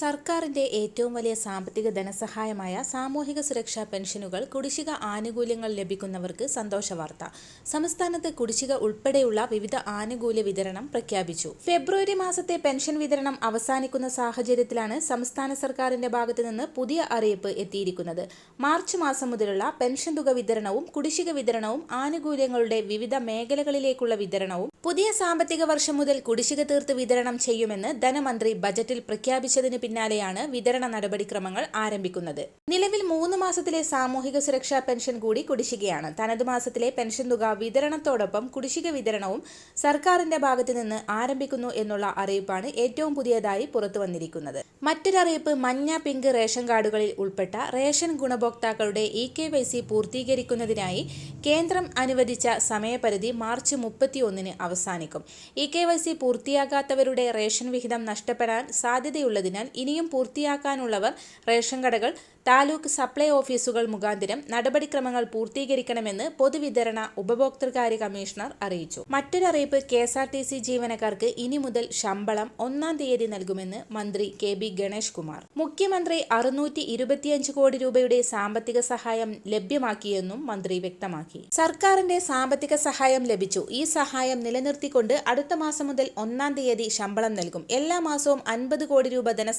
സർക്കാരിന്റെ ഏറ്റവും വലിയ സാമ്പത്തിക ധനസഹായമായ സാമൂഹിക സുരക്ഷാ പെൻഷനുകൾ കുടിശ്ശിക ആനുകൂല്യങ്ങൾ ലഭിക്കുന്നവർക്ക് സന്തോഷ വാർത്ത. സംസ്ഥാനത്ത് കുടിശ്ശിക ഉൾപ്പെടെയുള്ള വിവിധ ആനുകൂല്യ വിതരണം പ്രഖ്യാപിച്ചു. ഫെബ്രുവരി മാസത്തെ പെൻഷൻ വിതരണം അവസാനിക്കുന്ന സാഹചര്യത്തിലാണ് സംസ്ഥാന സർക്കാരിന്റെ ഭാഗത്തു നിന്ന് പുതിയ അറിയിപ്പ് എത്തിയിരിക്കുന്നത്. മാർച്ച് മാസം മുതലുള്ള പെൻഷൻ തുക വിതരണവും കുടിശ്ശിക വിതരണവും ആനുകൂല്യങ്ങളുടെ വിവിധ മേഖലകളിലേക്കുള്ള വിതരണവും പുതിയ സാമ്പത്തിക വർഷം മുതൽ കുടിശ്ശിക തീർത്ത് വിതരണം ചെയ്യുമെന്ന് ധനമന്ത്രി ബജറ്റിൽ പ്രഖ്യാപിച്ചതിന് പിന്നാലെയാണ് വിതരണ നടപടിക്രമങ്ങൾ ആരംഭിക്കുന്നത്. നിലവിൽ മൂന്ന് മാസത്തിലെ സാമൂഹിക സുരക്ഷാ പെൻഷൻ കൂടി കുടിശ്ശികയാണ്. തനത് മാസത്തിലെ പെൻഷൻ തുക വിതരണത്തോടൊപ്പം കുടിശ്ശിക വിതരണവും സർക്കാരിന്റെ ഭാഗത്തു നിന്ന് ആരംഭിക്കുന്നു എന്നുള്ള അറിയിപ്പാണ് ഏറ്റവും പുതിയതായി പുറത്തു വന്നിരിക്കുന്നത്. മറ്റൊരറിയിപ്പ് മഞ്ഞ പിങ്ക് റേഷൻ കാർഡുകളിൽ ഉൾപ്പെട്ട റേഷൻ ഗുണഭോക്താക്കളുടെ ഇ കെ വൈ സി പൂർത്തീകരിക്കുന്നതിനായി കേന്ദ്രം അനുവദിച്ച സമയപരിധി മാർച്ച് മുപ്പത്തിയൊന്നിന് അവസാനിക്കും. ഇ കെ വൈ സി പൂർത്തിയാകാത്തവരുടെ റേഷൻ വിഹിതം നഷ്ടപ്പെടാൻ സാധ്യതയുള്ളതിനാൽ ഇനിയും പൂർത്തിയാക്കാനുള്ളവർ റേഷൻ കടകൾ താലൂക്ക് സപ്ലൈ ഓഫീസുകൾ മുഖാന്തരം നടപടിക്രമങ്ങൾ പൂർത്തീകരിക്കണമെന്ന് പൊതുവിതരണ ഉപഭോക്തൃകാര്യ കമ്മീഷണർ അറിയിച്ചു. മറ്റൊരറിയിപ്പ് K S R T C ജീവനക്കാർക്ക് ഇനി മുതൽ ശമ്പളം ഒന്നാം തീയതി നൽകുമെന്ന് മന്ത്രി കെ ബി ഗണേഷ് കുമാർ. മുഖ്യമന്ത്രി അറുന്നൂറ്റി ഇരുപത്തിയഞ്ച് കോടി രൂപയുടെ സാമ്പത്തിക സഹായം ലഭ്യമാക്കിയെന്നും മന്ത്രി വ്യക്തമാക്കി. സർക്കാരിന്റെ സാമ്പത്തിക സഹായം ലഭിച്ചു. ഈ സഹായം നിലനിർത്തിക്കൊണ്ട് അടുത്ത മാസം മുതൽ ഒന്നാം തീയതി ശമ്പളം നൽകും. എല്ലാ മാസവും അൻപത് കോടി രൂപ ധനസഹായം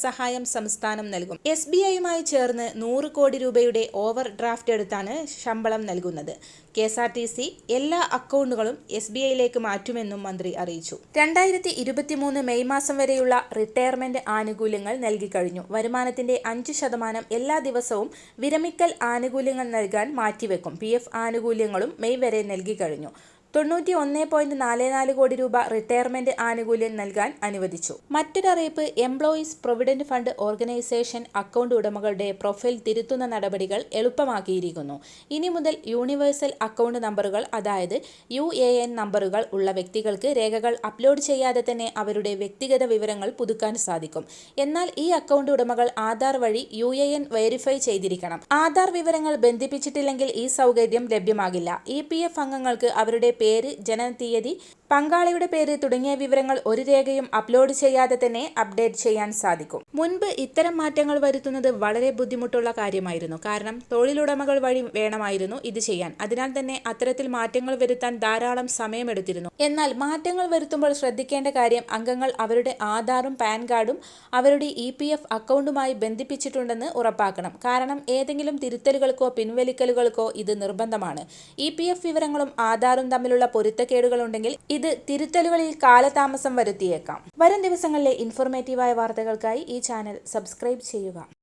സംസ്ഥാനം നൽകും. എസ് ബി ഐയുമായി ചേർന്ന് നൂറ് കോടി രൂപയുടെ ഓവർ ഡ്രാഫ്റ്റ് എടുത്താണ് ശമ്പളം നൽകുന്നത്. K S R T C എല്ലാ അക്കൗണ്ടുകളും എസ് ബി ഐയിലേക്ക് മാറ്റുമെന്നും മന്ത്രി അറിയിച്ചു. രണ്ടായിരത്തി ഇരുപത്തിമൂന്ന് മെയ് മാസം വരെയുള്ള റിട്ടയർമെന്റ് ആനുകൂല്യങ്ങൾ നൽകിക്കഴിഞ്ഞു വരുമാനത്തിന്റെ അഞ്ച് ശതമാനം എല്ലാ ദിവസവും വിരമിക്കൽ ആനുകൂല്യങ്ങൾ നൽകാൻ മാറ്റിവെക്കും. പി എഫ് ആനുകൂല്യങ്ങളും മെയ് വരെ നൽകിക്കഴിഞ്ഞു തൊണ്ണൂറ്റി ഒന്ന് പോയിന്റ് നാല് നാല് കോടി രൂപ റിട്ടയർമെന്റ് ആനുകൂല്യം നൽകാൻ അനുവദിച്ചു. മറ്റൊരറിയിപ്പ് employees provident fund organisation account ഉടമകളുടെ പ്രൊഫൈൽ തിരുത്തുന്ന നടപടികൾ എളുപ്പമാക്കിയിരിക്കുന്നു. ഇനി മുതൽ യൂണിവേഴ്സൽ അക്കൗണ്ട് നമ്പറുകൾ അതായത് യു എ എൻ നമ്പറുകൾ ഉള്ള വ്യക്തികൾക്ക് രേഖകൾ അപ്ലോഡ് ചെയ്യാതെ തന്നെ അവരുടെ വ്യക്തിഗത വിവരങ്ങൾ പുതുക്കാൻ സാധിക്കും. എന്നാൽ ഈ അക്കൗണ്ട് ഉടമകൾ ആധാർ വഴി യു എ എൻ വെരിഫൈ ചെയ്തിരിക്കണം. ആധാർ വിവരങ്ങൾ ബന്ധിപ്പിച്ചിട്ടില്ലെങ്കിൽ ഈ സൗകര്യം ലഭ്യമാകില്ല. ഇ പി എഫ് അംഗങ്ങൾക്ക് അവരുടെ പേര് ജനനത്തീയതി പങ്കാളിയുടെ പേര് തുടങ്ങിയ വിവരങ്ങൾ ഒരു രേഖയും അപ്ലോഡ് ചെയ്യാതെ തന്നെ അപ്ഡേറ്റ് ചെയ്യാൻ സാധിക്കും. മുൻപ് ഇത്തരം മാറ്റങ്ങൾ വരുത്തുന്നത് വളരെ ബുദ്ധിമുട്ടുള്ള കാര്യമായിരുന്നു. കാരണം തൊഴിലുടമകൾ വഴി വേണമായിരുന്നു ഇത് ചെയ്യാൻ. അതിനാൽ തന്നെ അത്തരത്തിൽ മാറ്റങ്ങൾ വരുത്താൻ ധാരാളം സമയമെടുത്തിരുന്നു. എന്നാൽ മാറ്റങ്ങൾ വരുത്തുമ്പോൾ ശ്രദ്ധിക്കേണ്ട കാര്യം അംഗങ്ങൾ അവരുടെ ആധാറും പാൻ കാർഡും അവരുടെ ഇ പി എഫ് അക്കൗണ്ടുമായി ബന്ധിപ്പിച്ചിട്ടുണ്ടെന്ന് ഉറപ്പാക്കണം. കാരണം ഏതെങ്കിലും തിരുത്തലുകൾക്കോ പിൻവലിക്കലുകൾക്കോ ഇത് നിർബന്ധമാണ്. ഇ പി എഫ് വിവരങ്ങളും ആധാറും തമ്മിലുള്ള പൊരുത്തക്കേടുകളുണ്ടെങ്കിൽ ഇത് തിരുത്തലുകളിൽ കാലതാമസം വരുത്തിയേക്കാം. വരും ദിവസങ്ങളിലെ ഇൻഫോർമേറ്റീവായ വാർത്തകൾക്കായി ഈ ചാനൽ സബ്സ്ക്രൈബ് ചെയ്യുക.